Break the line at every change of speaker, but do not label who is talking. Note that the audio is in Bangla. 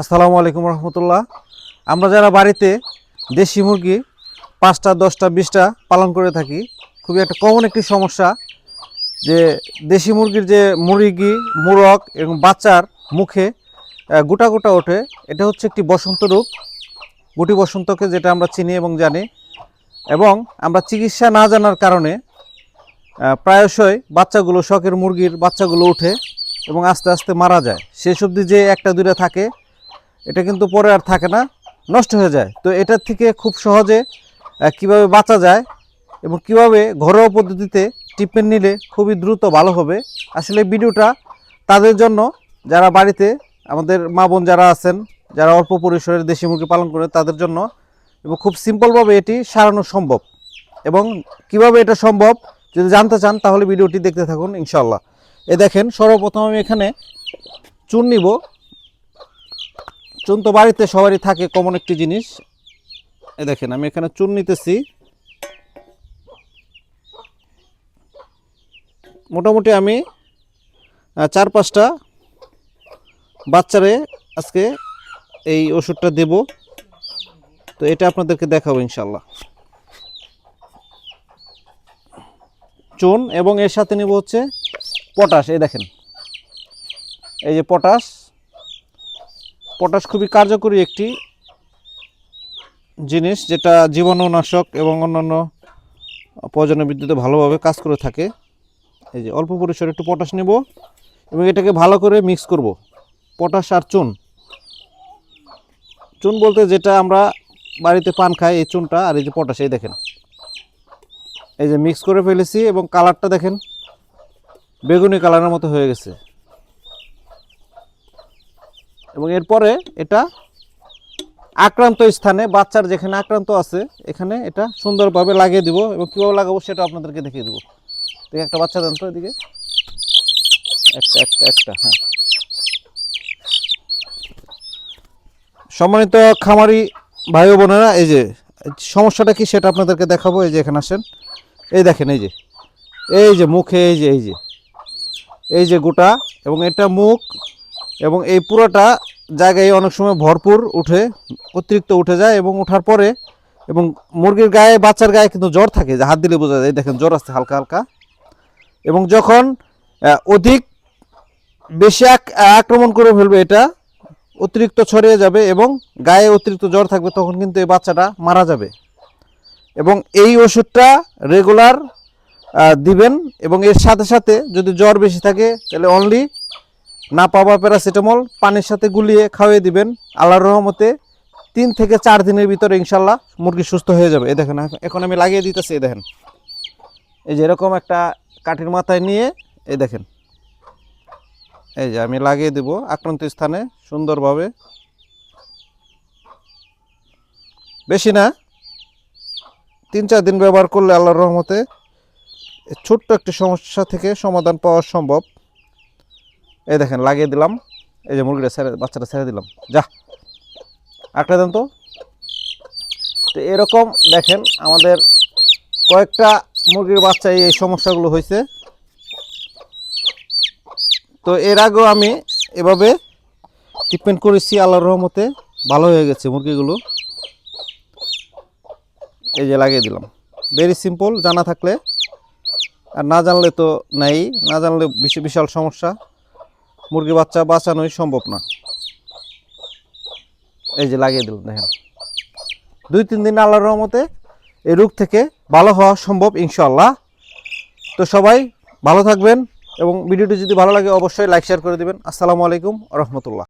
আসসালামু আলাইকুম রহমতুল্লাহ। আমরা যারা বাড়িতে দেশি মুরগি পাঁচটা, দশটা, বিশটা পালন করে থাকি, খুবই একটা কমন একটি সমস্যা যে দেশি মুরগির যে মুরগি, মুরগ এবং বাচ্চার মুখে গোটা গোটা ওঠে। এটা হচ্ছে একটি বসন্ত রোগ, গুটি বসন্তকে যেটা আমরা চিনি এবং জানি। এবং আমরা চিকিৎসা না জানার কারণে প্রায়শই বাচ্চাগুলো, শখের মুরগির বাচ্চাগুলো উঠে এবং আস্তে আস্তে মারা যায়। শেষ অবধি যে একটা, দুইটা থাকে এটা কিন্তু পরে আর থাকে না, নষ্ট হয়ে যায়। তো এটার থেকে খুব সহজে কীভাবে বাঁচা যায় এবং কীভাবে ঘরোয়া পদ্ধতিতে ট্রিটমেন্ট নিলে খুবই দ্রুত ভালো হবে, আসলে ভিডিওটা তাদের জন্য, যারা বাড়িতে, আমাদের মা বোন যারা আছেন, যারা অল্প পরিসরের দেশি মুরগি পালন করে, তাদের জন্য এবং খুব সিম্পলভাবে এটি সারানো সম্ভব। এবং কীভাবে এটা সম্ভব, যদি জানতে চান, তাহলে ভিডিওটি দেখতে থাকুন ইনশাল্লাহ এ দেখেন, সর্বপ্রথম আমি এখানে চুন নিব। চুন তো বাড়িতে সবারই থাকে কমন একটি জিনিস। এ দেখেন, আমি এখানে চুন নিতেছি। মোটামুটি আমি চার পাঁচটা বাচ্চারে আজকে এই ওষুধটা দেব। তো এটা আপনাদেরকে দেখাবো ইনশাল্লাহ চুন এবং এর সাথে নেব হচ্ছে পটাশ, এই দেখেন। এই যে পটাশ পটাশ খুবই কার্যকরী একটি জিনিস যেটা জীবাণুনাশক এবং অন্যান্য প্রয়োজনীয় বিদ্যুতে ভালোভাবে কাজ করে থাকে। এই যে অল্প পরিসরে একটু পটাশ নেব এবং এটাকে ভালো করে মিক্স করব। পটাশ আর চুন। চুন বলতে যেটা আমরা বাড়িতে পান খাই, এই চুনটা আর এই যে পটাশ, এই দেখেন। এই যে মিক্স করে ফেলেছি এবং কালারটা দেখেন, বেগুনি কালারের মতো হয়ে গেছে। এবং এরপরে এটা আক্রান্ত স্থানে, বাচ্চার যেখানে আক্রান্ত আছে, এখানে এটা সুন্দরভাবে লাগিয়ে দিব এবং কীভাবে লাগাবো সেটা আপনাদেরকে দেখিয়ে দেবো। দেখে একটা বাচ্চা দেন তো এদিকে। একটা একটা একটা হ্যাঁ। সম্মানিত খামারি ভাই বোনেরা, এই যে, সমস্যাটা কি সেটা আপনাদেরকে দেখাবো, এই যে এখানে আসেন। এই দেখেন, এই যে এই যে মুখে, এই যে এই যে এই যে গোটা এবং এটা মুখ এবং এই পুরোটা জায়গায় অনেক সময় ভরপুর উঠে, অতিরিক্ত উঠে যায় এবং ওঠার পরে এবং মুরগির গায়ে, বাচ্চার গায়ে কিন্তু জ্বর থাকে, যে হাত দিলে বোঝা যায় দেখেন জ্বর আসছে হালকা হালকা। এবং যখন অধিক বেশি আক- আক্রমণ করে ফেলবে এটা, অতিরিক্ত ছড়িয়ে যাবে এবং গায়ে অতিরিক্ত জ্বর থাকবে, তখন কিন্তু এই বাচ্চাটা মারা যাবে। এবং এই ওষুধটা রেগুলার দিবেন এবং এর সাথে সাথে যদি জ্বর বেশি থাকে, তাহলে অনলি না পাওয়া প্যারাসিটামল, পানির সাথে গুলিয়ে খাওয়িয়ে দিবেন। আল্লাহর রহমতে তিন থেকে চার দিনের ভিতরে ইনশাল্লাহ মুরগি সুস্থ হয়ে যাবে। এই দেখেন, এখন আমি লাগিয়ে দিতেছি, এই দেখেন। এই যে এরকম একটা কাঠির মাথায় নিয়ে, এই দেখেন। এই যে আমি লাগিয়ে দেব আক্রান্ত স্থানে সুন্দরভাবে। বেশি না, তিন চার দিন ব্যবহার করলে আল্লাহর রহমতে ছোট্ট একটি সমস্যা থেকে সমাধান পাওয়া সম্ভব। এই দেখেন, লাগিয়ে দিলাম। এই যে মুরগিটা ছেড়ে বাচ্চাটা ছেড়ে দিলাম। যা। একটা দেন তো। তো এরকম দেখেন আমাদের কয়েকটা মুরগির বাচ্চা এই সমস্যাগুলো হয়েছে। তো এর আগেও আমি এভাবে ট্রিটমেন্ট করেছি আল্লাহর রহমতে। ভালো হয়ে গেছে মুরগিগুলো। এই যে লাগিয়ে দিলাম। ভেরি সিম্পল জানা থাকলে। আর না জানলে তো নাই। না জানলে বিশ- বিশাল সমস্যা। মুরগি বাচ্চা বাঁচানোই সম্ভব না। এই যে লাগিয়ে দিল, দেখেন। দুই, তিন দিন আল্লাহর রহমতে এই রোগ থেকে ভালো হওয়া সম্ভব ইনশাল্লাহ তো সবাই ভালো থাকবেন এবং ভিডিওটি যদি ভালো লাগে, অবশ্যই লাইক শেয়ার করে দেবেন। আসসালামু আলাইকুম রহমতুল্লাহ।